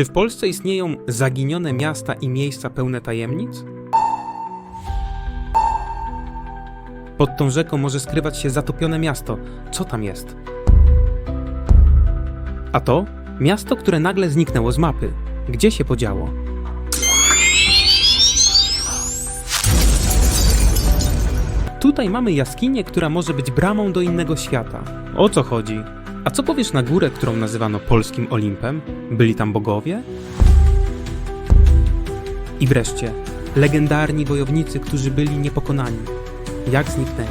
Czy w Polsce istnieją zaginione miasta i miejsca pełne tajemnic? Pod tą rzeką może skrywać się zatopione miasto. Co tam jest? A to miasto, które nagle zniknęło z mapy. Gdzie się podziało? Tutaj mamy jaskinię, która może być bramą do innego świata. O co chodzi? A co powiesz na górę, którą nazywano polskim Olimpem? Byli tam bogowie? I wreszcie, legendarni wojownicy, którzy byli niepokonani. Jak zniknęli?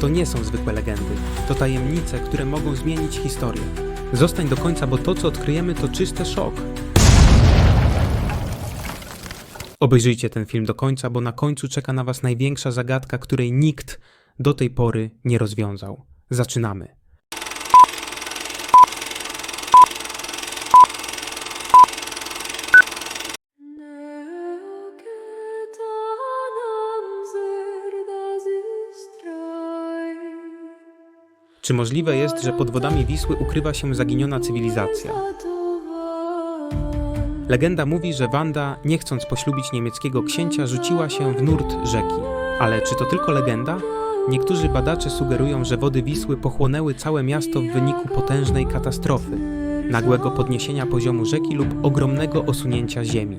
To nie są zwykłe legendy, to tajemnice, które mogą zmienić historię. Zostań do końca, bo to, co odkryjemy, to czysty szok. Obejrzyjcie ten film do końca, bo na końcu czeka na Was największa zagadka, której nikt do tej pory nie rozwiązał. Zaczynamy. Czy możliwe jest, że pod wodami Wisły ukrywa się zaginiona cywilizacja? Legenda mówi, że Wanda, nie chcąc poślubić niemieckiego księcia, rzuciła się w nurt rzeki. Ale czy to tylko legenda? Niektórzy badacze sugerują, że wody Wisły pochłonęły całe miasto w wyniku potężnej katastrofy, nagłego podniesienia poziomu rzeki lub ogromnego osunięcia ziemi.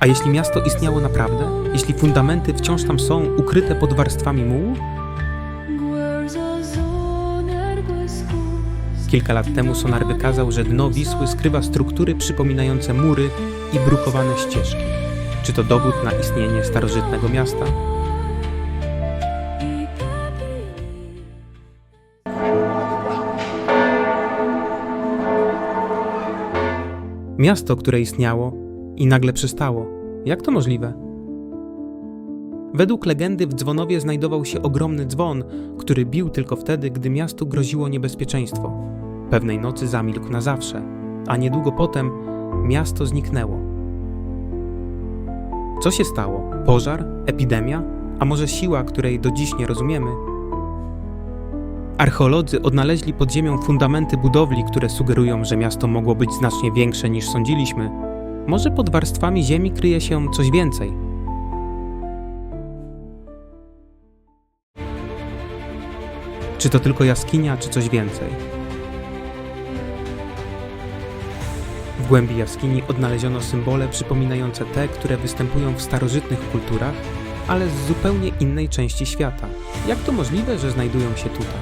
A jeśli miasto istniało naprawdę? Jeśli fundamenty wciąż tam są, ukryte pod warstwami mułu? Kilka lat temu Sonar wykazał, że dno Wisły skrywa struktury przypominające mury i brukowane ścieżki. Czy to dowód na istnienie starożytnego miasta? Miasto, które istniało i nagle przestało. Jak to możliwe? Według legendy w Dzwonowie znajdował się ogromny dzwon, który bił tylko wtedy, gdy miastu groziło niebezpieczeństwo. Pewnej nocy zamilkł na zawsze, a niedługo potem miasto zniknęło. Co się stało? Pożar? Epidemia? A może siła, której do dziś nie rozumiemy? Archeolodzy odnaleźli pod ziemią fundamenty budowli, które sugerują, że miasto mogło być znacznie większe niż sądziliśmy. Może pod warstwami ziemi kryje się coś więcej? Czy to tylko jaskinia, czy coś więcej? W głębi jaskini odnaleziono symbole przypominające te, które występują w starożytnych kulturach, ale z zupełnie innej części świata. Jak to możliwe, że znajdują się tutaj?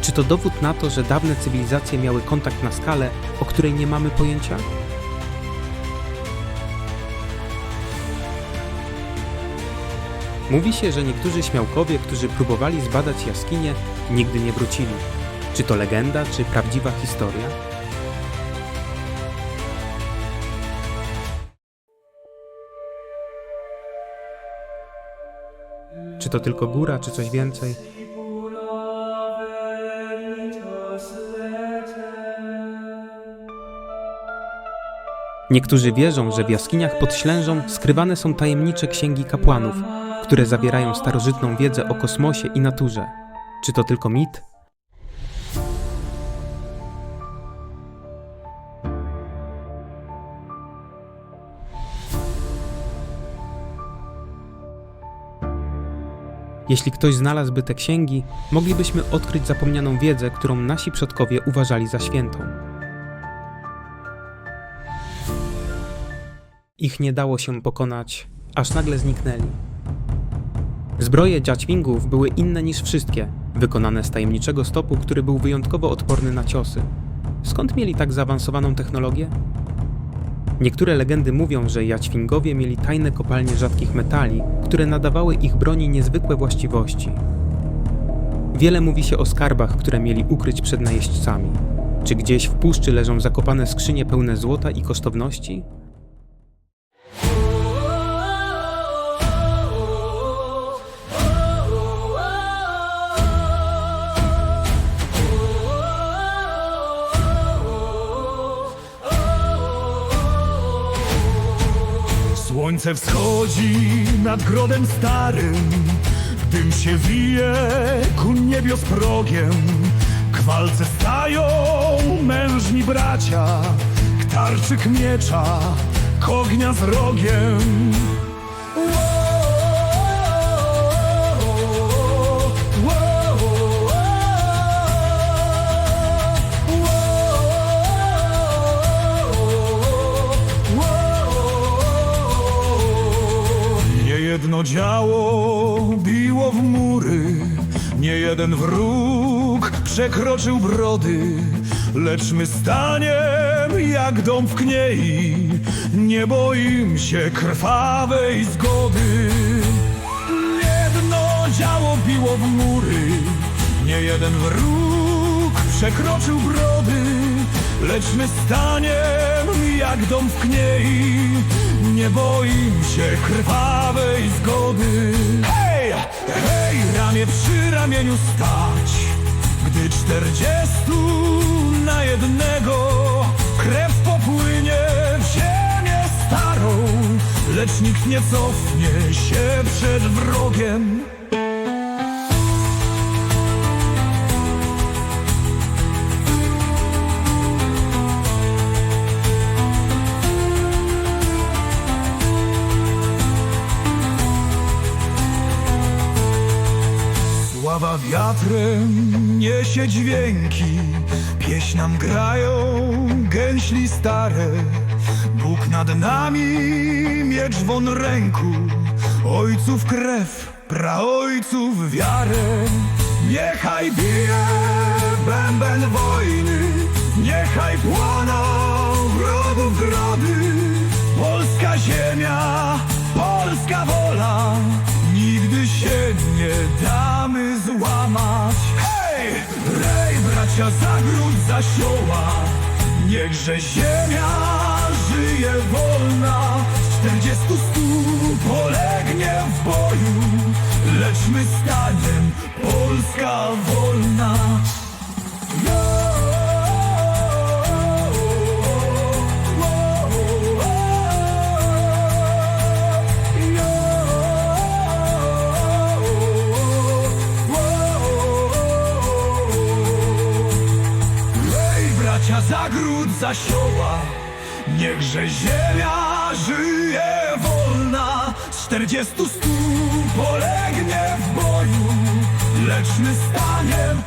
Czy to dowód na to, że dawne cywilizacje miały kontakt na skalę, o której nie mamy pojęcia? Mówi się, że niektórzy śmiałkowie, którzy próbowali zbadać jaskinie, nigdy nie wrócili. Czy to legenda, czy prawdziwa historia? Czy to tylko góra, czy coś więcej? Niektórzy wierzą, że w jaskiniach pod Ślężą skrywane są tajemnicze księgi kapłanów, które zawierają starożytną wiedzę o kosmosie i naturze. Czy to tylko mit? Jeśli ktoś znalazłby te księgi, moglibyśmy odkryć zapomnianą wiedzę, którą nasi przodkowie uważali za świętą. Ich nie dało się pokonać, aż nagle zniknęli. Zbroje dziaćwingów były inne niż wszystkie, wykonane z tajemniczego stopu, który był wyjątkowo odporny na ciosy. Skąd mieli tak zaawansowaną technologię? Niektóre legendy mówią, że jaćwingowie mieli tajne kopalnie rzadkich metali, które nadawały ich broni niezwykłe właściwości. Wiele mówi się o skarbach, które mieli ukryć przed najeźdźcami. Czy gdzieś w puszczy leżą zakopane skrzynie pełne złota i kosztowności? Słońce wschodzi nad grodem starym, dym się wije ku niebios progiem. K walce stają mężni bracia, k tarczy k miecza, k ognia z rogiem. Jeden wróg przekroczył brody, lecz my staniem jak dom w kniei, nie boim się krwawej zgody. Jedno działo biło w mury, nie jeden wróg przekroczył brody, lecz my staniem jak dom w kniei, nie boim się krwawej zgody. Hej, hej, ramię przy ramieniu stać, gdy czterdziestu na jednego krew popłynie w ziemię starą, lecz nikt nie cofnie się przed wrogiem. Wiatrem niesie dźwięki, pieśń nam grają gęśli stare. Bóg nad nami, miecz won ręku, ojców krew, praojców wiarę. Niechaj bije bęben wojny, niechaj płoną wrogów grody. Polska ziemia, polska wola, zagród zasioła, niechże ziemia żyje wolna. Czterdziestu stu polegnie w boju, lecz my staniem Polska wolna. Zasioła, niechże ziemia żyje wolna. Czterdziestu stu polegnie w boju, lecz my staniem